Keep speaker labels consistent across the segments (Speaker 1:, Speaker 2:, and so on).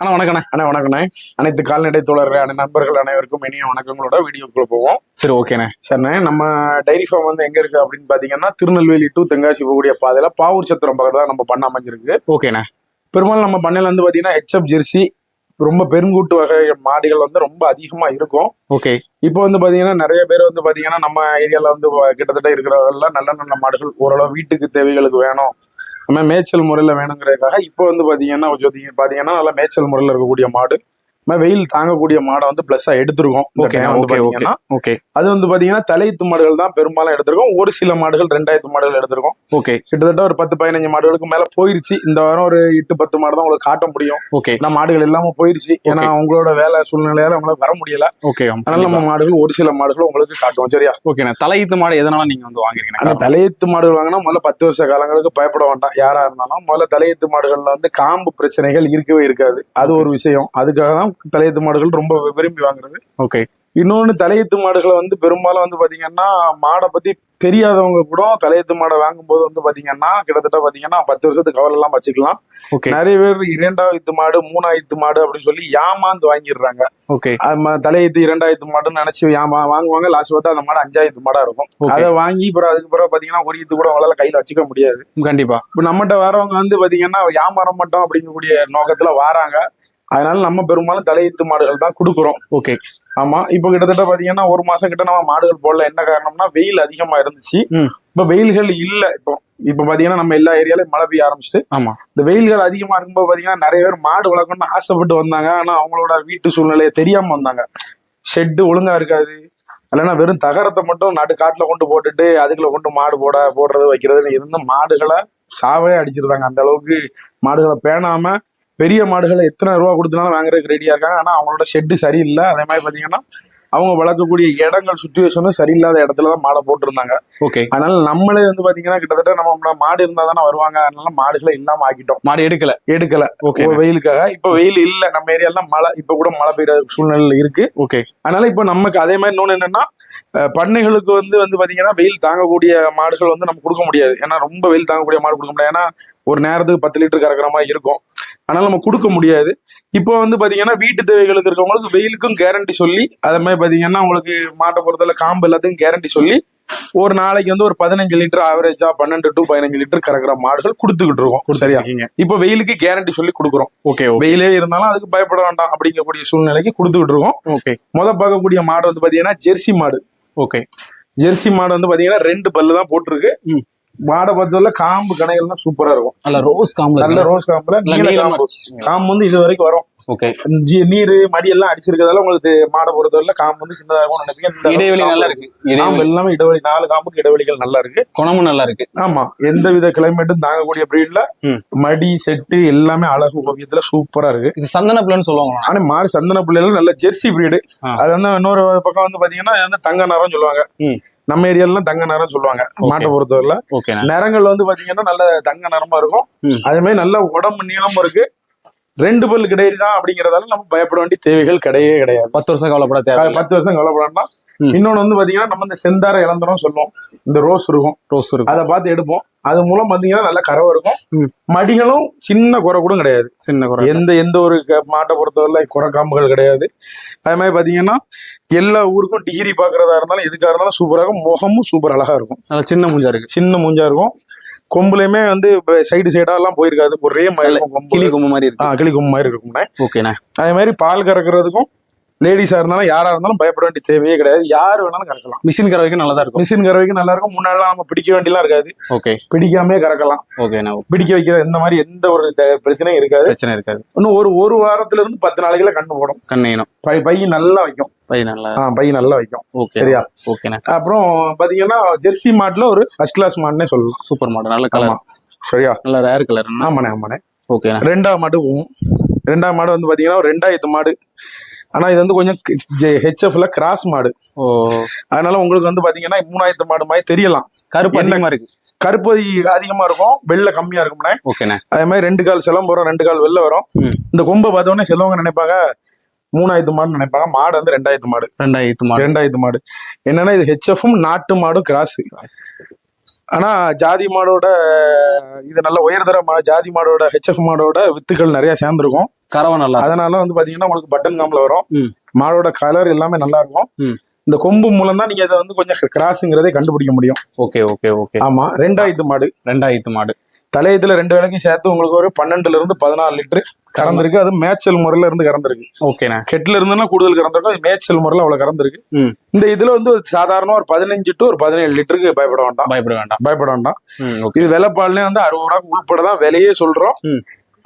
Speaker 1: அண்ணா வணக்கண்ணே.
Speaker 2: அண்ணா வணக்கண்ணே. அனைத்து கால்நடை தோழர்கள் அனை நண்பர்கள் அனைவருக்கும் இனிய வணக்கங்களோட வீடியோக்குள்ள போவோம்.
Speaker 1: சரி ஓகேண்ணே.
Speaker 2: சரிண்ணே நம்ம டைரி ஃபார்ம் வந்து எங்க இருக்கு அப்படின்னு பாத்தீங்கன்னா திருநெல்வேலி டு தென்காசி போகக்கூடிய பாதையில பாவூர் சத்திரம் பக்கத்துல தான் நம்ம பண்ண அமைஞ்சிருக்கு.
Speaker 1: ஓகேண்ணே.
Speaker 2: பெரும்பாலும் நம்ம பண்ணையில வந்து பாத்தீங்கன்னா ஹெச்எப் ஜெர்சி ரொம்ப பெருங்கூட்டு வகை மாடுகள் வந்து ரொம்ப அதிகமா இருக்கும்.
Speaker 1: ஓகே.
Speaker 2: இப்போ வந்து பாத்தீங்கன்னா நிறைய பேர் வந்து பாத்தீங்கன்னா நம்ம ஏரியால வந்து கிட்டத்தட்ட இருக்கிறவங்கலாம் நல்ல நல்ல மாடுகள் ஓரளவு வீட்டுக்கு தேவைகளுக்கு வேணும். நம்ம மேய்ச்சல் முறையில வேணுங்கிறதுக்காக இப்போ வந்து பாத்தீங்கன்னா பார்த்தீங்கன்னா பாத்தீங்கன்னா நல்லா மேய்ச்சல் முறையில இருக்கக்கூடிய மாடு. வெயில் தாங்கக்கூடிய மாடை வந்து பிளஸ்ஸா எடுத்திருக்கோம்.
Speaker 1: ஓகே ஓகே ஓகே ஓகே
Speaker 2: அது வந்து பாத்தீங்கன்னா தலையீத்து மாடுகள் தான் பெரும்பாலும் எடுத்திருக்கோம். ஒரு சில மாடுகள் ரெண்டாயிரத்து மாடுகள் எடுத்திருக்கோம்.
Speaker 1: ஓகே
Speaker 2: கிட்டத்தட்ட ஒரு பத்து பதினஞ்சு மாடுகளுக்கு மேல போயிருச்சு. இந்த வாரம் ஒரு எட்டு பத்து மாடு தான் உங்களுக்கு காட்ட முடியும்.
Speaker 1: ஓகே
Speaker 2: ஏன்னா மாடுகள் இல்லாம போயிருச்சு. ஏன்னா உங்களோட வேலை சூழ்நிலையால நம்மளால வர முடியல.
Speaker 1: ஓகே
Speaker 2: அதனால நம்ம மாடுகள் ஒரு சில மாடுகள் உங்களுக்கு காட்டுவோம். சரியா?
Speaker 1: ஓகேண்ணே தலையீத்து மாடு எதனால நீங்க வந்து
Speaker 2: அந்த
Speaker 1: வாங்குறீங்க
Speaker 2: தலையீத்து மாடுகள் வாங்கினா முதல்ல பத்து வருஷ காலங்களுக்கு பயப்பட வேண்டாம். யாரா இருந்தாலும் முதல்ல தலையீத்து மாடுகள்ல வந்து காம்பு பிரச்சனைகள் இருக்கவே இருக்காது. அது ஒரு விஷயம். அதுக்காக தான் தலையீத்து மாடுகள் ரொம்ப விரும்பி வாங்குறது.
Speaker 1: ஓகே.
Speaker 2: இன்னொன்னு தலையீத்து மாடுகளை வந்து பெரும்பாலும் வந்து பாத்தீங்கன்னா மாடை பத்தி தெரியாதவங்க கூட தலையீத்து மாடை வாங்கும்போது வந்து பாத்தீங்கன்னா கிட்டத்தட்ட பாத்தீங்கன்னா பத்து வருஷத்துக்கு கவலை எல்லாம் வச்சுக்கலாம். நிறைய பேர் இரண்டாயிரத்து மாடு மூணாயிரத்து மாடு அப்படின்னு சொல்லி ஏமாந்து வாங்கிடுறாங்க.
Speaker 1: ஓகே.
Speaker 2: தலையீத்து இரண்டாயிரத்து மாடுன்னு நினைச்சு ஏமா வாங்குவாங்க. லாஸ்ட் பார்த்தா அந்த மாடு அஞ்சாயிரத்து மாடா இருக்கும். அதை வாங்கி அப்புறம் அதுக்கு பிறகு பாத்தீங்கன்னா ஒரு ஈத்து கூட அவங்களால கையில வச்சுக்க முடியாது.
Speaker 1: கண்டிப்பா.
Speaker 2: இப்ப நம்மகிட்ட வரவங்க வந்து பாத்தீங்கன்னா வியாபாரம் மட்டும் அப்படிங்கக்கூடிய நோக்கத்துல வாராங்க. அதனால நம்ம பெரும்பாலும் தலையீத்து மாடுகள் தான் கொடுக்குறோம்.
Speaker 1: ஓகே
Speaker 2: ஆமா இப்போ கிட்டத்தட்ட பாத்தீங்கன்னா ஒரு மாசம் கிட்ட நம்ம மாடுகள் போடல. என்ன காரணம்னா வெயில் அதிகமா இருந்துச்சு. இப்ப வெயில்கள் இல்ல இப்போ. இப்ப பாத்தீங்கன்னா நம்ம எல்லா ஏரியாலயும் மழை பெய்ய ஆரம்பிச்சுட்டு.
Speaker 1: ஆமா.
Speaker 2: இந்த வெயில்கள் அதிகமா இருக்கும்போது பாத்தீங்கன்னா நிறைய பேர் மாடு வளர்க்கணும்னு ஆசைப்பட்டு வந்தாங்க. ஆனா அவங்களோட வீட்டு சூழ்நிலையை தெரியாம வந்தாங்க. ஷெட்டு ஒழுங்கா இருக்காது. இல்லைன்னா வெறும் தகரத்தை மட்டும் நடு காட்டுல கொண்டு போட்டுட்டு அதுக்குள்ள கொண்டு மாடு போட போடுறது வைக்கிறதுன்னு இருந்த மாடுகளை சாவே அடிச்சிருந்தாங்க. அந்த அளவுக்கு மாடுகளை பேணாம பெரிய மாடுகளை எத்தனை ரூபா கொடுத்தனாலும் வாங்குறதுக்கு ரெடியா இருக்காங்க. ஆனா அவங்களோட ஷெட்டு சரியில்லை. அதே மாதிரி பாத்தீங்கன்னா அவங்க வளர்க்கக்கூடிய இடங்கள் சுச்சுவேஷனும் சரியில்லாத இடத்துல தான் மாடை போட்டிருந்தாங்க.
Speaker 1: ஓகே.
Speaker 2: அதனால நம்மளே வந்து பாத்தீங்கன்னா கிட்டத்தட்ட நம்ம மாடு இருந்தா தானே வருவாங்க. அதனால மாடுகளை இல்லாம ஆக்கிட்டோம்.
Speaker 1: மாடு எடுக்கல?
Speaker 2: எடுக்கல.
Speaker 1: ஓகே.
Speaker 2: வெயிலுக்காக. இப்ப வெயில் இல்ல. நம்ம ஏரியால மழை இப்ப கூட மழை பெய்யற சூழ்நிலை இருக்கு.
Speaker 1: ஓகே.
Speaker 2: அதனால இப்ப நமக்கு அதே மாதிரி இன்னொன்னு என்னன்னா பண்ணைகளுக்கு வந்து வந்து பாத்தீங்கன்னா வெயில் தாங்கக்கூடிய மாடுகள் வந்து நம்ம கொடுக்க முடியாது. ஏன்னா ரொம்ப வெயில் தாங்கக்கூடிய மாடு கொடுக்க முடியாது. ஏன்னா ஒரு நேரத்துக்கு பத்து லிட்டர் கறக்குற மாதிரி இருக்கும். அதனால நம்ம கொடுக்க முடியாது. இப்போ வந்து பாத்தீங்கன்னா வீட்டு தேவைகளுக்கு இருக்கவங்களுக்கு வெயிலுக்கும் கேரண்டி சொல்லி அதே மாதிரி பாத்தீங்கன்னா உங்களுக்கு மாட்டை பொறுத்தவரை காம்பு எல்லாத்துக்கும் கேரண்டி சொல்லி ஒரு நாளைக்கு வந்து ஒரு பதினஞ்சு லிட்டர் ஆவரேஜா பன்னெண்டு டு பதினஞ்சு லிட்டர் கறக்குற மாடுகள் கொடுத்துக்கிட்டு இருக்கோம். சரியா? இப்போ வெயிலுக்கு கேரண்டி சொல்லி கொடுக்குறோம்.
Speaker 1: ஓகே
Speaker 2: வெயிலே இருந்தாலும் அதுக்கு பயப்பட வேண்டாம் அப்படிங்கக்கூடிய சூழ்நிலைக்கு கொடுத்துக்கிட்டு இருக்கோம்.
Speaker 1: ஓகே.
Speaker 2: முத பார்க்கக்கூடிய மாடு வந்து பாத்தீங்கன்னா ஜெர்சி மாடு.
Speaker 1: ஓகே.
Speaker 2: ஜெர்சி மாடு வந்து பாத்தீங்கன்னா ரெண்டு பல்லு தான் போட்டிருக்கு. மாடை பொறுத்தவரை காம்பு கணைகள்லாம் சூப்பரா இருக்கும்.
Speaker 1: நல்ல ரோஸ் காம்பு
Speaker 2: நல்ல ரோஸ் காம்புல காம்பு வந்து இது வரைக்கும் வரும்.
Speaker 1: ஓகே
Speaker 2: நீரு மடி எல்லாம் அடிச்சிருக்கிறதால உங்களுக்கு மாடை பொறுத்தவரை காம்பு வந்து சின்னதா இருக்கும் நினைப்பீங்க
Speaker 1: இடைவெளி நல்லா இருக்கு.
Speaker 2: காம்பு எல்லாமே இடைவெளி நாலு காம்புக்கு இடைவெளிகள் நல்லா இருக்கு.
Speaker 1: குணமும் நல்லா இருக்கு.
Speaker 2: ஆமா. எந்த வித கிளைமேட்டும் தாங்கக்கூடிய பிரீட்ல. மடி செட்டு எல்லாமே அழகு ஓவியத்துல சூப்பரா இருக்கு.
Speaker 1: இது சந்தன பிள்ளைன்னு சொல்லுவாங்களா
Speaker 2: ஆனா மாறு சந்தன பிள்ளைகள் நல்ல ஜெர்சி பிரீடு. அது வந்து இன்னொரு பக்கம் வந்து பாத்தீங்கன்னா வந்து தங்க நிறம் சொல்லுவாங்க. நம்ம ஏரியாலாம் தங்க நிறம் சொல்லுவாங்க. மாட்டை பொறுத்தவரையில. நிறங்கள் வந்து பாத்தீங்கன்னா நல்ல தங்க நிறமா இருக்கும். அதே மாதிரி நல்ல உடம்பு நீளமும் இருக்கு. ரெண்டு பல்லு கிடையாது தான் அப்படிங்கறதால நம்ம பயப்பட வேண்டிய தேவைகள் கிடையவே கிடையாது.
Speaker 1: பத்து வருஷம் கவலைப்பட தேவை
Speaker 2: பத்து வருஷம் கவலைப்பட வேண்டாம்
Speaker 1: ம்.
Speaker 2: இன்னொன்னு வந்து பாத்தீங்கன்னா நம்ம இந்த செந்தார இளந்தரம் சொல்லுவோம். இந்த ரோஸ் இருக்கும்.
Speaker 1: ரோஸ் இருக்கும்.
Speaker 2: அதை பார்த்து எடுப்போம். அது மூலம் பாத்தீங்கன்னா நல்ல கறவை இருக்கும். மடிகளும் சின்ன குறை கூட கிடையாது.
Speaker 1: சின்ன குறை
Speaker 2: எந்த எந்த ஒரு மாட்டை பொறுத்தவரை குறை காம்புகள் கிடையாது. அதே மாதிரி பாத்தீங்கன்னா எல்லா ஊருக்கும் டிகிரி பாக்குறதா இருந்தாலும் எதுக்கா இருந்தாலும் சூப்பரா இருக்கும். முகமும் சூப்பர் அழகா இருக்கும்.
Speaker 1: நல்ல சின்ன முஞ்சா இருக்கு.
Speaker 2: சின்ன மூஞ்சா இருக்கும். கொம்புலயுமே வந்து சைடு சைடா எல்லாம் போயிருக்காது. ஒரே மாதிரி இருக்கும் கொம்பு.
Speaker 1: கிளி கொம்பு மாதிரி
Speaker 2: ஆ,
Speaker 1: இருக்கு
Speaker 2: கிளி கொம்பு மாதிரி இருக்கும்ண்ணே
Speaker 1: ஓகேண்ணா.
Speaker 2: அதே மாதிரி பால் கறக்கிறதுக்கும் லேடிஸா இருந்தாலும் யாரா இருந்தாலும் பயப்பட வேண்டிய தேவையே கிடையாது. யார் வேணாலும் கறக்கலாம்.
Speaker 1: மிஷின் கறவைக்கு நல்லா தான் இருக்கும்.
Speaker 2: மிஷின் கறவைக்கு நல்லா இருக்கும் முன்னாடிலாம் நம்ம பிடிக்க வேண்டியலாம் இருக்காது.
Speaker 1: ஓகே
Speaker 2: பிடிக்காமே கறக்கலாம்.
Speaker 1: ஓகேண்ணா
Speaker 2: பிடிக்க வைக்கிற இந்த மாதிரி எந்த ஒரு பிரச்சனையும் இருக்காது.
Speaker 1: பிரச்சனை இருக்காது.
Speaker 2: இன்னும் ஒரு ஒரு வாரத்துல இருந்து பத்து நாளைக்குள்ள கண்ணு போடும்
Speaker 1: கண்ணையணும்
Speaker 2: பை நல்லா வைக்கும்.
Speaker 1: பை நல்லா
Speaker 2: ஆ, பை நல்லா வைக்கும்.
Speaker 1: ஓகே
Speaker 2: சரியா?
Speaker 1: ஓகேண்ணா
Speaker 2: அப்புறம் பாத்தீங்கன்னா ஜெர்சி மாட்டுல ஒரு ஃபர்ஸ்ட் கிளாஸ் மாடுனே சொல்லலாம்
Speaker 1: சூப்பர் மாடல் நல்ல. கலர்
Speaker 2: சரியா?
Speaker 1: நல்ல ரேர் கலர்
Speaker 2: ஆமாண்ணே ஆமாண்ணே.
Speaker 1: ஓகேண்ணா
Speaker 2: ரெண்டாவது மாடு போகும். ரெண்டாவது மாடு வந்து பாத்தீங்கன்னா ஒரு ரெண்டாயிரத்து மாடு. ஆனா இது வந்து கொஞ்சம் ஹெச்எஃப்ல கிராஸ் மாடு.
Speaker 1: ஓ.
Speaker 2: அதனால உங்களுக்கு வந்து பாத்தீங்கன்னா மூணாயிரத்து மாடு மாதிரி தெரியலாம்.
Speaker 1: கருப்பு
Speaker 2: என்ன-
Speaker 1: அதிகமா இருக்கு.
Speaker 2: கருப்பதி அதிகமா இருக்கும் வெள்ளை கம்மியா இருக்கும்ண்ணே
Speaker 1: ஓகேண்ணா.
Speaker 2: அதே மாதிரி ரெண்டு கால் செலம் வரும் ரெண்டு கால் வெளில வரும். இந்த கொம்பை பார்த்தோன்னே செலவங்க நினைப்பாங்க மூணாயிரத்து மாடுன்னு நினைப்பாங்க மாடு வந்து ரெண்டாயிரத்து மாடு.
Speaker 1: ரெண்டாயிரத்து மாடல்
Speaker 2: ரெண்டாயிரத்து மாடு. என்னன்னா இது ஹெச்எஃப்பும் நாட்டு மாடும் கிராஸ் ஆனா ஜாதி மாடோட இது நல்ல உயர்தர மா- ஜாதி மாடோட ஹெச்எஃப் மாடோட வித்துக்கள் நிறைய சேர்ந்துருக்கும்.
Speaker 1: கறவை நல்லா
Speaker 2: அதனால வந்து பாத்தீங்கன்னா உங்களுக்கு பட்டன் காம்புல வரும். மாடோட கலர் எல்லாமே நல்லா இருக்கும். இந்த கொம்பு மூலம் தான் நீங்க இதை வந்து கொஞ்சம் கிராஸுங்கிறதே கண்டுபிடிக்க முடியும்.
Speaker 1: Okay okay okay.
Speaker 2: ஆமா ரெண்டாயிரத்து மாடு.
Speaker 1: ரெண்டாயிரத்து மாடு.
Speaker 2: தலையத்துல ரெண்டு வேளைக்கும் சேர்த்து உங்களுக்கு ஒரு பன்னெண்டுல இருந்து பதினாலு லிட்டர் கறந்துருக்கு. அது மேய்ச்சல் முறையில இருந்து கறந்துருக்கு.
Speaker 1: ஓகேண்ணே.
Speaker 2: கெட்ல இருந்துன்னா கூடுதல் கறந்துருக்கும். அது மேய்ச்சல் முறையில அவ்வளவு கறந்துருக்கு. இந்த இதுல வந்து சாதாரண ஒரு பதினஞ்சு டு ஒரு பதினேழு லிட்டருக்கு பயப்பட வேண்டாம்.
Speaker 1: பயப்பட வேண்டாம்.
Speaker 2: பயப்பட வேண்டாம். இது விலைப்பால்னே வந்து அறுபது ரூபா உள்பட தான் விலையே சொல்றோம்.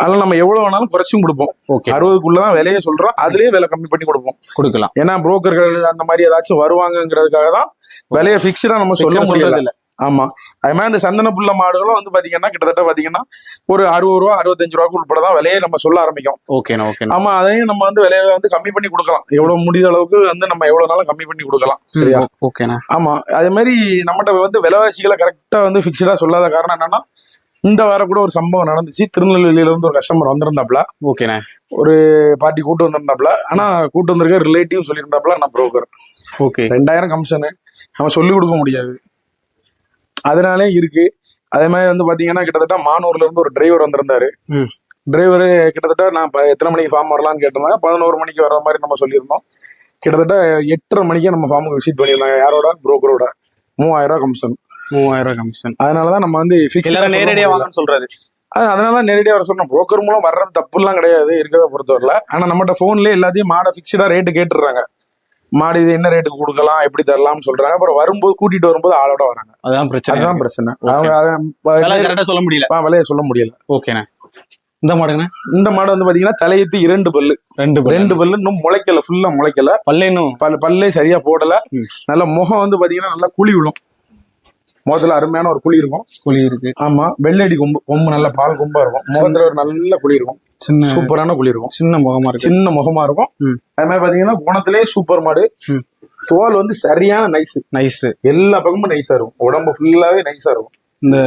Speaker 1: ம்.
Speaker 2: அதனால நம்ம எவ்வளவு வேணாலும் குறைச்சும் கொடுப்போம்.
Speaker 1: ஓகே
Speaker 2: அறுபதுக்குள்ளதான் விலையே சொல்றோம். அதுலயே விலை கம்மி பண்ணி கொடுப்போம்.
Speaker 1: கொடுக்கலாம்.
Speaker 2: ஏன்னா புரோக்கர்கள் அந்த மாதிரி ஏதாச்சும் வருவாங்கங்கிறதுக்காக தான் விலையை பிக்ஸ்டா நம்ம சொல்ல முடியல. ஆமா. அது மாதிரி இந்த சந்தன புள்ள மாடுகளும் வந்து பாத்தீங்கன்னா கிட்டத்தட்ட பாத்தீங்கன்னா ஒரு அறுபது ரூபா அறுபத்தஞ்சு ரூபாய்க்கு உட்பட தான் விலையை நம்ம சொல்ல ஆரம்பிக்கும்
Speaker 1: ஓகேண்ணா ஓகேண்ணா
Speaker 2: ஆமா அதையும் நம்ம வந்து விலையில வந்து கம்மி பண்ணி கொடுக்கலாம். எவ்வளவு முடிந்த அளவுக்கு வந்து நம்ம எவ்வளவு நாளும் கம்மி பண்ணி கொடுக்கலாம். சரியா?
Speaker 1: ஓகேண்ணா
Speaker 2: ஆமா. அதே மாதிரி நம்மகிட்ட வந்து விலைவாசிகளை கரெக்டா வந்து பிக்ஸ்டா சொல்லாத காரணம் என்னன்னா இந்த வாரம் கூட ஒரு சம்பவம் நடந்துச்சு. திருநெல்வேலியில இருந்து ஒரு கஸ்டமர் வந்திருந்தாப்ல.
Speaker 1: ஓகேண்ணா.
Speaker 2: ஒரு பார்ட்டி கூட்டு வந்திருந்தாப்ல. ஆனா கூட்டு வந்திருக்க ரிலேட்டிவ் சொல்லியிருந்தாப்ல நான் புரோக்கர்
Speaker 1: ஓகே.
Speaker 2: ரெண்டாயிரம் கமிஷனு நம்ம சொல்லி கொடுக்க முடியாது. அதனாலே இருக்கு. அதே மாதிரி வந்து பாத்தீங்கன்னா கிட்டத்தட்ட மானூர்ல இருந்து ஒரு டிரைவர் வந்திருந்தாரு. டிரைவர் கிட்டத்தட்ட நான் எத்தனை மணிக்கு ஃபார்ம் வரலாம்னு கேட்டிருந்தாங்க. பதினோரு மணிக்கு வர மாதிரி நம்ம சொல்லியிருந்தோம். கிட்டத்தட்ட எட்டரை மணிக்கே நம்ம ஃபார்முக்கு விசிட் பண்ணியிருந்தாங்க யாரோட? புரோக்கரோட மூவாயிரம் ரூபாய் கமிஷன்
Speaker 1: மூவாயிரம் ரூபாய் கமிஷன்
Speaker 2: அதனாலதான் நம்ம வந்து ஃபிக்ஸ்
Speaker 1: நேரடியா வாங்கன்னு சொல்றாரு.
Speaker 2: அதனால நேரடியாக வர சொன்னோம் புரோக்கர் மூலம் வர்றது தப்புலாம் கிடையாது இருக்கிறத பொறுத்தவரையில. ஆனா நம்மகிட்ட போன்லயே எல்லாத்தையும் மாடை ஃபிக்ஸ்டா ரேட்டு கேட்டுடுறாங்க. மாடு இது என்ன ரேட்டுக்கு கொடுக்கலாம் எப்படி தரலாம்னு சொல்றாங்க. அப்புறம் வரும்போது கூட்டிட்டு வரும்போது ஆளோட வராங்க.
Speaker 1: அதான் பிரச்சனை.
Speaker 2: அதுதான் பிரச்சனை. அவங்க
Speaker 1: சொல்ல முடியல.
Speaker 2: விலையை சொல்ல முடியல.
Speaker 1: ஓகேண்ணா. இந்த மாடுங்கண்ணா?
Speaker 2: இந்த மாடு வந்து பாத்தீங்கன்னா தலையத்து இரண்டு பல்லு.
Speaker 1: ரெண்டு பல்லு.
Speaker 2: ரெண்டு பல்லு இன்னும் முளைக்கல ஃபுல்லா முளைக்கல.
Speaker 1: பல்லு இன்னும்?
Speaker 2: பல் பல்லே சரியா போடல. நல்ல முகம் வந்து பாத்தீங்கன்னா நல்லா குழி விழும். முகத்துல அருமையான ஒரு குழி இருக்கும்.
Speaker 1: குழி இருக்கு.
Speaker 2: ஆமா வெள்ளடி கொம்பு கொம்பு நல்ல பால் கொம்பா இருக்கும். முகத்துல ஒரு நல்ல குழி இருக்கும்.
Speaker 1: சின்ன
Speaker 2: சூப்பரான குழி இருக்கும்.
Speaker 1: சின்ன முகமா இருக்கு.
Speaker 2: சின்ன முகமா இருக்கும். அது மாதிரி பாத்தீங்கன்னா குணத்திலே சூப்பர் மாடு. தோல் வந்து சரியான நைஸ்
Speaker 1: நைஸ்
Speaker 2: எல்லா பக்கமும் நைஸா இருக்கும். உடம்பு ஃபுல்லாவே நைஸா இருக்கும்.
Speaker 1: இந்த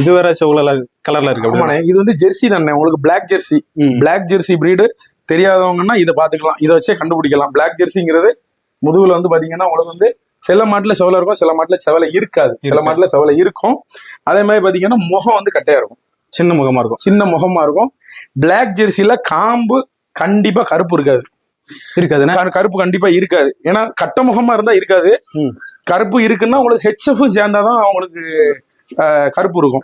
Speaker 1: இது வேற செவ்வளவு கலர்ல இருக்கு.
Speaker 2: ஆமாண்ணே இது வந்து ஜெர்சி தானே உங்களுக்கு black Jersey. Black Jersey breed தெரியாதவங்கன்னா இதை பாத்துக்கலாம் இதை வச்சே கண்டுபிடிக்கலாம். பிளாக் ஜெர்சிங்கிறது முதுகுல வந்து பாத்தீங்கன்னா உங்களுக்கு வந்து சில மாட்டுல செவலை இருக்கும் சில மாட்டுல செவலை இருக்காது. சில
Speaker 1: இருக்காது.
Speaker 2: மாட்டுல செவலை இருக்கும். அதே மாதிரி பாத்தீங்கன்னா முகம் வந்து கட்டையா இருக்கும்.
Speaker 1: சின்ன முகமா இருக்கும்.
Speaker 2: சின்ன முகமா இருக்கும். பிளாக் ஜெர்சில காம்பு கண்டிப்பா கருப்பு இருக்காது.
Speaker 1: இருக்காதுண்ணா
Speaker 2: கரு- கருப்பு கண்டிப்பா இருக்காது. ஏன்னா கட்ட முகமா இருந்தா இருக்காது. கருப்பு இருக்குன்னா உங்களுக்கு ஹெச்எஃப் சேர்ந்தாதான் உங்களுக்கு அஹ், கருப்பு இருக்கும்.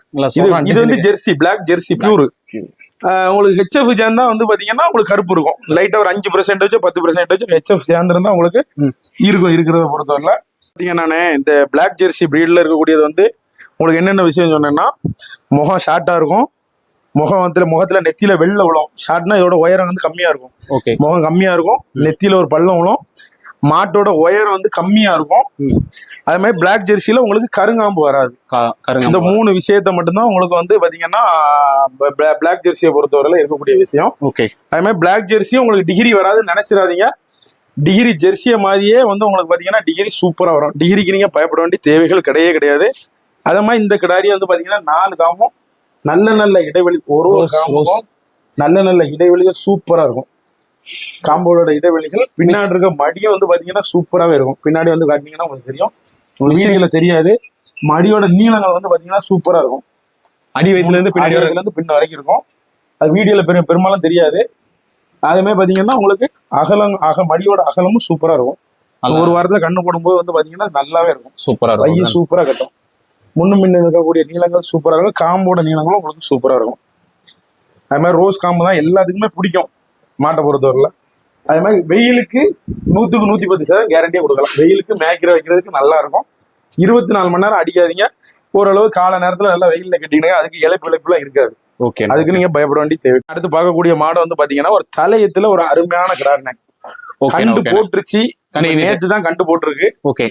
Speaker 2: இது வந்து ஜெர்சி பிளாக் ஜெர்சி பியூர் உங்களுக்கு ஹெச்எஃப் சேர்ந்தா வந்து பாத்தீங்கன்னா உங்களுக்கு கருப்பு இருக்கும். லைட்டா ஒரு அஞ்சு பெர்சென்டேஜ் பத்து பெர்சென்டேஜ் ஹெச்எஃப் சேர்ந்திருந்தா உங்களுக்கு. இருக்கும் இருக்கிறத பொறுத்தவரை பாத்தீங்கன்னா இந்த பிளாக் ஜெர்சி பிரீட்ல இருக்கக்கூடியது வந்து உங்களுக்கு என்னென்ன விஷயம் சொன்னேன்னா முகம் ஷார்ட்டா இருக்கும். முகம் வந்து முகத்துல நெத்தியில வெள்ள விழும் ஷார்ட்னா இதோட உயரம் வந்து கம்மியா இருக்கும்.
Speaker 1: ஓகே
Speaker 2: முகம் கம்மியா இருக்கும். நெத்தியில ஒரு பள்ளம் விழும் மாட்டோட உயரம் வந்து கம்மியா இருக்கும். அதே மாதிரி பிளாக் ஜெர்சில உங்களுக்கு கருங்காம்பு வராது. இந்த மூணு விஷயத்த மட்டும்தான் உங்களுக்கு வந்து பாத்தீங்கன்னா பிளாக் ஜெர்சியை பொறுத்தவரையில இருக்கக்கூடிய விஷயம்.
Speaker 1: ஓகே.
Speaker 2: அதே மாதிரி பிளாக் ஜெர்சி உங்களுக்கு டிகிரி வராதுன்னு நினைச்சிடாதீங்க. டிகிரி ஜெர்சியை மாதிரியே வந்து உங்களுக்கு பாத்தீங்கன்னா டிகிரி சூப்பரா வரும். டிகிரிக்கு நீங்க பயப்பட வேண்டிய தேவைகள் கிடையவே கிடையாது. அதே மாதிரி இந்த கிடாரி வந்து பாத்தீங்கன்னா நாலு காமும் நல்ல நல்ல இடைவெளி ஒரு ஒரு. காமும் நல்ல நல்ல இடைவெளிகள் சூப்பரா இருக்கும். காம்போட இடைவெளிகள் பின்னாடி இருக்க மடியும் வந்து பாத்தீங்கன்னா சூப்பராவே இருக்கும். பின்னாடி வந்து காட்டினீங்கன்னா உங்களுக்கு தெரியும். வீடியோல தெரியாது. மடியோட நீளங்கள் வந்து பாத்தீங்கன்னா சூப்பரா இருக்கும்.
Speaker 1: அடி வயித்துல இருந்து பின்னாடி
Speaker 2: இருந்து பின்ன வரைக்கும் இருக்கும். அது வீடியோல பெரும் பெரும்பாலும் தெரியாது. அதுமே பாத்தீங்கன்னா உங்களுக்கு அகலம் அக மடியோட அகலமும் சூப்பரா இருக்கும்.
Speaker 1: நல்லா
Speaker 2: ஒரு வாரத்துல கண்ணு போடும்போது வந்து பாத்தீங்கன்னா நல்லாவே இருக்கும்.
Speaker 1: சூப்பரா இருக்கும்.
Speaker 2: சூப்பரா கட்டும். முன்னு முன்ன இருக்கக்கூடிய நீளங்கள் சூப்பரா இருக்கும். காம்போட நீளங்களும் உங்களுக்கு சூப்பரா இருக்கும். அது மாதிரி ரோஸ் காம்பு தான் எல்லாத்துக்குமே பிடிக்கும். மாட்டை பொறுத்தவரையில. அது மாதிரி வெயிலுக்கு நூத்துக்கு நூத்தி பத்து சதவீதம் கேரண்டியா கொடுக்கலாம். வெயிலுக்கு மேய்க்கிற வைக்கிறதுக்கு நல்லா இருக்கும் இருபத்தி நாலு மணி நேரம் அடிக்காதீங்க. ஓரளவு கால நேரத்துல நல்லா வெயில்ல கட்டிடுங்க. அதுக்கு இழைப்பு இழைப்புலாம் இருக்காது.
Speaker 1: ஓகே
Speaker 2: அதுக்கு நீங்க பயப்பட வேண்டிய தேவை. அடுத்து பார்க்கக்கூடிய மாடு வந்து பாத்தீங்கன்னா ஒரு தலையத்துல ஒரு அருமையான
Speaker 1: ஓகே
Speaker 2: கண்டு போட்டுருச்சு. நேத்து தான் கண்டு போட்டிருக்கு.
Speaker 1: ஓகே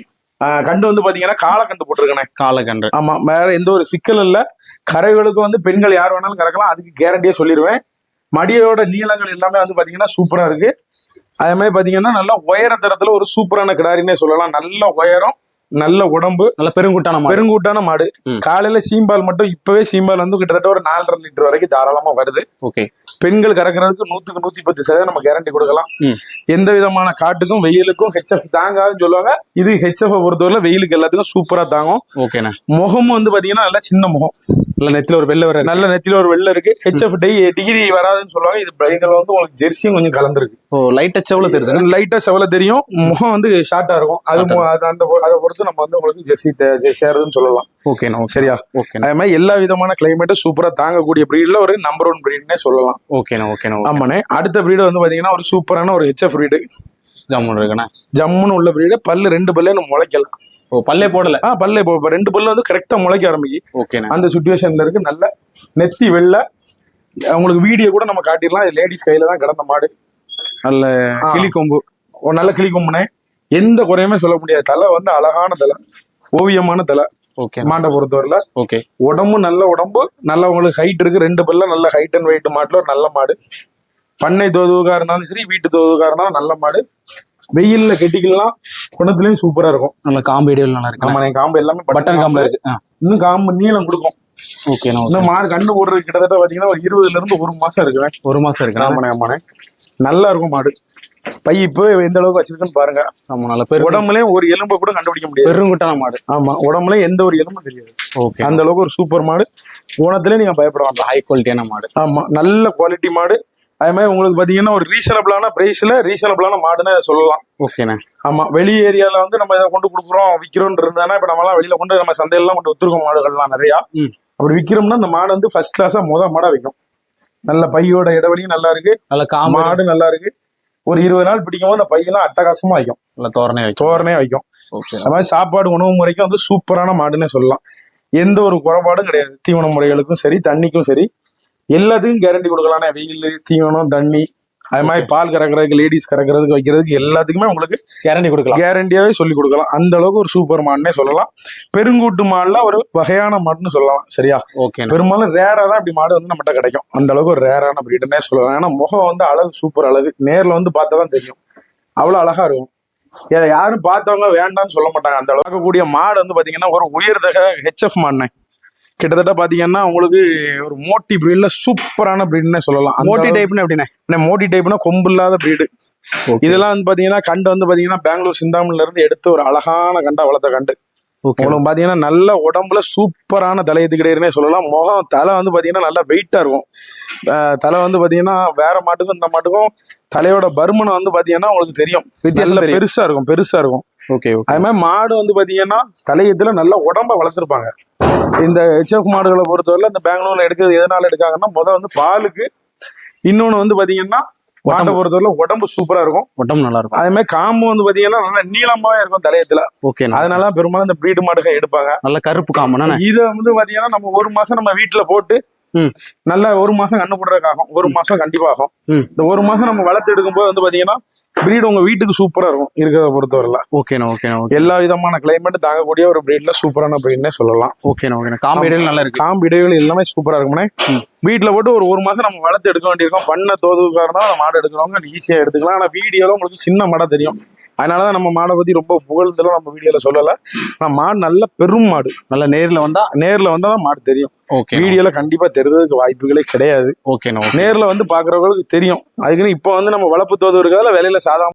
Speaker 2: கண்டு வந்து பாத்தீங்கன்னா காலை கண்டு போட்டிருக்கேனே
Speaker 1: காலகன்று
Speaker 2: ஆமா வேற எந்த ஒரு சிக்கல் இல்ல. கரைகளுக்கு வந்து பெண்கள் யார் வேணாலும் கறக்கலாம். அதுக்கு கேரண்டியா சொல்லிடுவேன் மடியோட நீளங்கள் எல்லாமே வந்து பாத்தீங்கன்னா சூப்பரா இருக்கு. அதே மாதிரி பாத்தீங்கன்னா நல்ல உயர தரத்துல ஒரு சூப்பரான கிடாரின்னே சொல்லலாம். நல்ல உயரம் நல்ல உடம்பு
Speaker 1: நல்ல பெருங்குட்டான
Speaker 2: பெருங்கூட்டான மாடு. காலையில சீம்பால் மட்டும் இப்பவே சீம்பால் வந்து கிட்டத்தட்ட ஒரு நாலரை லிட்டர் வரைக்கும் தாராளமா வருது.
Speaker 1: ஓகே.
Speaker 2: பெண்கள் கறக்குறதுக்கு நூத்துக்கு நூத்தி பத்து சதவீதம் நம்ம கேரண்டி கொடுக்கலாம். எந்த விதமான காட்டுக்கும் வெயிலுக்கும் ஹெச்எஃப் தாங்காதுன்னு சொல்லுவாங்க. இது ஹெச்எஃப் பொறுத்தவரை வெயிலுக்கு எல்லாத்துக்கும் சூப்பரா தாங்கும்.
Speaker 1: ஓகேண்ணா.
Speaker 2: முகம் வந்து பாத்தீங்கன்னா நல்லா சின்ன முகம்.
Speaker 1: நல்ல நெத்தில ஒரு வெள்ளை வர
Speaker 2: நல்ல நெத்தில ஒரு வெள்ளை இருக்கு. ஹெச்எஃப் டை டிகிரி வராதுன்னு சொல்லுவாங்க. இது இதுல வந்து உங்களுக்கு ஜெர்சியும் கொஞ்சம் கலந்துருக்கு.
Speaker 1: ஓ லைட் டச் எவ்வளவு தெரியுது?
Speaker 2: லைட்டா செவல தெரியும்? முகம் வந்து ஷார்ட்டா இருக்கும். அது அந்த அதை பொறுத்து நம்ம வந்து உங்களுக்கு ஜெர்சி சேருதுன்னு சொல்லலாம்.
Speaker 1: ஓகேண்ணா
Speaker 2: சரியா?
Speaker 1: ஓகேண்ணா
Speaker 2: அதே மாதிரி எல்லா விதமான கிளைமேட்டும் சூப்பரா தாங்கக்கூடிய பிரீட்ல ஒரு நம்பர் ஒன் பிரீட்னே சொல்லலாம்.
Speaker 1: ஓகேண்ணா ஓகேண்ணா
Speaker 2: ஆமாண்ணே. அடுத்த பிரீடு வந்து பாத்தீங்கன்னா ஒரு சூப்பரான ஒரு ஹெச்எஃப் பிரீடு
Speaker 1: ஜம்முன் இருக்குண்ணா.
Speaker 2: ஜம்முன்னு உள்ள பிரீடு பல்லு ரெண்டு பல்லே நம்ம முளைக்கலாம்
Speaker 1: ஓ பல்லே போடல.
Speaker 2: ஆ பல்லே இப்போ ரெண்டு பல்லு வந்து கரெக்டா முளைக்க ஆரம்பிக்கு
Speaker 1: ஓகேண்ணா.
Speaker 2: அந்த சுச்சுவேஷன்ல இருக்கு நல்ல நெத்தி வெள்ளை. உங்களுக்கு வீடியோ கூட நம்ம காட்டிடலாம். லேடிஸ் கையில தான் கிடந்த மாடு.
Speaker 1: நல்ல. கிளி கொம்பு.
Speaker 2: நல்ல கிளி கொம்புனே எந்த குறையுமே சொல்ல முடியாது. தலை வந்து அழகான தலை. ஓவியமான தலை.
Speaker 1: ஓகே
Speaker 2: மாட்டை பொறுத்தவரையில.
Speaker 1: ஓகே.
Speaker 2: உடம்பு நல்ல உடம்பு. நல்ல உங்களுக்கு ஹைட் இருக்கு. ரெண்டு பல்ல நல்ல ஹைட் அண்ட் வெயிட் மாட்டுல ஒரு நல்ல மாடு. பண்ணை தோதுவுக்கா இருந்தாலும் சரி வீட்டு தோதுவுக்கா இருந்தாலும் நல்ல மாடு. வெயில்ல கெட்டிக்கலாம் குணத்துலயும் சூப்பரா இருக்கும்.
Speaker 1: நல்ல காம்பு இடைவெளி நல்லா இருக்கு
Speaker 2: நம்ம காம்பு எல்லாமே
Speaker 1: பட்டன் காம்புல இருக்கு.
Speaker 2: இன்னும் காம்பு நீளம் கொடுக்கும்.
Speaker 1: ஓகே.
Speaker 2: இந்த மாடு கண்டு போடுறது கிட்டத்தட்ட பாத்தீங்கன்னா ஒரு இருபதுல இருந்து ஒரு மாசம் இருக்குவேன்.
Speaker 1: ஒரு மாசம் இருக்குண்ணா
Speaker 2: ஆமாண்ணே ஆமாண்ணே. நல்லா இருக்கும் மாடு. பை இப்போ எந்த அளவுக்கு வச்சிருக்குன்னு பாருங்க.
Speaker 1: ஆமா நல்ல பெரு
Speaker 2: உடம்புலயும் ஒரு எலும்பை கூட கண்டுபிடிக்க முடியாது.
Speaker 1: பெருங்குட்டான மாடு.
Speaker 2: ஆமா உடம்புலயும் எந்த ஒரு எலும்பும் தெரியாது.
Speaker 1: ஓகே
Speaker 2: அந்த அளவுக்கு ஒரு சூப்பர் மாடு. குணத்திலே நீங்க பயப்பட வேண்டாம்.
Speaker 1: ஹை குவாலிட்டியான மாடு.
Speaker 2: ஆமா நல்ல குவாலிட்டி மாடு. அதே மாதிரி உங்களுக்கு பாத்தீங்கன்னா ஒரு ரீசனபிளான பிரைஸ்ல ரீசனபிளான மாடுன்னு சொல்லலாம்.
Speaker 1: ஓகேண்ணா
Speaker 2: ஆமா வெளி ஏரியால வந்து நம்ம இதை கொண்டு கொடுக்குறோம் விக்கிறோம் இருந்தானா இப்ப நம்ம எல்லாம் வெளியில கொண்டு நம்ம சந்தையெல்லாம் கொண்டு வித்துருக்கோம் மாடுகள்லாம் நிறையா.
Speaker 1: ம்.
Speaker 2: அப்படி விக்கிறோம்னா இந்த மாடு வந்து ஃபர்ஸ்ட் கிளாஸா முத மாடா வைக்கும். நல்ல பையோட இடைவெளியும் நல்லா இருக்கு.
Speaker 1: நல்ல
Speaker 2: மாடு நல்லா இருக்கு. ஒரு இருபது நாள் பிடிக்கும் போது அந்த பையெல்லாம் அட்டகாசமா வைக்கும்.
Speaker 1: நல்ல தோரணை வைக்கும்.
Speaker 2: தோரனே வைக்கும். அது மாதிரி சாப்பாடு உணவு முறைக்கும் வந்து சூப்பரான மாடுன்னே சொல்லலாம். எந்த ஒரு குறைபாடும் கிடையாது. தீவன முறைகளுக்கும் சரி தண்ணிக்கும் சரி. எல்லாத்துக்கும் கேரண்டி கொடுக்கலானே வெயில் தீவனம் தண்ணி அது மாதிரி பால் கறக்கிறதுக்கு லேடிஸ் கறக்கிறதுக்கு வைக்கிறதுக்கு எல்லாத்துக்குமே உங்களுக்கு
Speaker 1: கேரண்டி கொடுக்கலாம்.
Speaker 2: கேரண்டியாவே சொல்லி கொடுக்கலாம். அந்த அளவுக்கு ஒரு சூப்பர் மாடுனே சொல்லலாம். பெருங்கூட்டு மாடுல ஒரு வகையான மாடுன்னு சொல்லலாம். சரியா?
Speaker 1: ஓகேண்ணா
Speaker 2: பெரும்பாலும் ரேரா தான் இப்படி மாடு வந்து நம்மகிட்ட கிடைக்கும். அந்த அளவுக்கு ஒரு ரேரான பிரீடுன்னே சொல்லலாம். ஏன்னா முகம் வந்து அழகு சூப்பர் அழகு. நேர்ல வந்து பார்த்தா தான் தெரியும். அவ்வளவு அழகா இருக்கும். யாரும் பார்த்தவங்க வேண்டாம்னு சொல்ல மாட்டாங்க. அந்த அளவுக்கு கூடிய மாடு வந்து பாத்தீங்கன்னா ஒரு உயர்தக ஹெச்எஃப் மாடுனே கிட்டத்தட்ட பாத்தீங்கன்னா உங்களுக்கு ஒரு மோட்டி பிரீட்ல சூப்பரான பிரீடுன்னே சொல்லலாம்.
Speaker 1: மோட்டி டைப்னு எப்படிண்ணே?
Speaker 2: என்ன மோட்டி டைப்னா கொம்பு இல்லாத பிரீடு இதெல்லாம் வந்து பாத்தீங்கன்னா கண்டு வந்து பாத்தீங்கன்னா பெங்களூர் சிந்தாமணில இருந்து எடுத்து ஒரு அழகான கண்டா வளர்த்த கண்டு. உங்களுக்கு பாத்தீங்கன்னா நல்ல உடம்புல சூப்பரான தலையத்து கிடையாதுன்னே சொல்லலாம். முகம் தலை வந்து பாத்தீங்கன்னா நல்லா வெயிட்டா இருக்கும். தலை வந்து பாத்தீங்கன்னா வேற மாட்டுக்கும் இந்த மாட்டுக்கும் தலையோட பருமனை வந்து பாத்தீங்கன்னா உங்களுக்கு தெரியும். பெருசா இருக்கும் பெருசா இருக்கும்.
Speaker 1: ஓகே ஓகே
Speaker 2: அது மாதிரி மாடு வந்து பாத்தீங்கன்னா தலையத்துல நல்ல உடம்ப வளர்த்துருப்பாங்க. இந்த ஹெச்எஃப் மாடுகளை பொறுத்தவரை இந்த பெங்களூர்ல எடுக்கிறது எதனால எடுக்காங்கன்னா முத வந்து பாலுக்கு இன்னொன்னு வந்து பாத்தீங்கன்னா மாட்டை. பொறுத்தவரை உடம்பு சூப்பரா இருக்கும்.
Speaker 1: உடம்பு நல்லா இருக்கும்.
Speaker 2: அதே மாதிரி காம்பு வந்து பாத்தீங்கன்னா நல்லா நீளமாவே இருக்கும் தலையத்துல.
Speaker 1: ஓகேண்ணா
Speaker 2: அதனால பெரும்பாலும் இந்த பிரீடு மாடுகள் எடுப்பாங்க.
Speaker 1: நல்ல கருப்பு காம்புண்ணா
Speaker 2: இத வந்து பாத்தீங்கன்னா நம்ம ஒரு மாசம் நம்ம வீட்டுல போட்டு. நல்லா ஒரு மாசம் கண்ணு போடுறதுக்கு ஆகும் ஒரு மாசம் கண்டிப்பா ஆகும்
Speaker 1: ம்.
Speaker 2: இந்த ஒரு மாசம் நம்ம வளர்த்து எடுக்கும்போது வந்து பாத்தீங்கன்னா பிரீடு உங்க வீட்டுக்கு சூப்பரா இருக்கும் இருக்கிறத பொறுத்தவரையில.
Speaker 1: ஓகேண்ணா ஓகேண்ணா ஓகே
Speaker 2: எல்லா விதமான கிளைமேட் தாங்கக்கூடிய ஒரு பிரீட்ல சூப்பரான பிரீட்னே சொல்லலாம்.
Speaker 1: ஓகேண்ணா ஓகேண்ணா காம்பு இடைவெளி நல்லா இருக்கு.
Speaker 2: காம்பு இடைவெளி எல்லாமே சூப்பரா இருக்கும்னே. வீட்டுல போட்டு ஒரு ஒரு மாசம் நம்ம வளர்த்து எடுக்க வேண்டியிருக்கும். பண்ண தோதுக்காரனா மாடு எடுக்கிறவங்க ஈஸியா எடுத்துக்கலாம். ஆனா வீடியோல உங்களுக்கு சின்ன மாடா தெரியும். அதனாலதான் நம்ம மாடை பத்தி ரொம்ப புகழ்ந்தெல்லாம் நம்ம வீடியோல சொல்லல. ஆனா மாடு நல்ல பெரும் மாடு.
Speaker 1: நல்ல நேர்ல வந்தா?
Speaker 2: நேர்ல வந்தா தான் மாடு தெரியும்.
Speaker 1: ஓகே
Speaker 2: வீடியோல கண்டிப்பா தெரிறதுக்கு வாய்ப்புகளே கிடையாது.
Speaker 1: ஓகேண்ணா ஓகே
Speaker 2: நேர்ல வந்து பாக்குறவங்களுக்கு தெரியும். அதுக்குன்னு இப்போ வந்து நம்ம வளர்ப்பு தோது இருக்கிறதால விலையில சாதாரண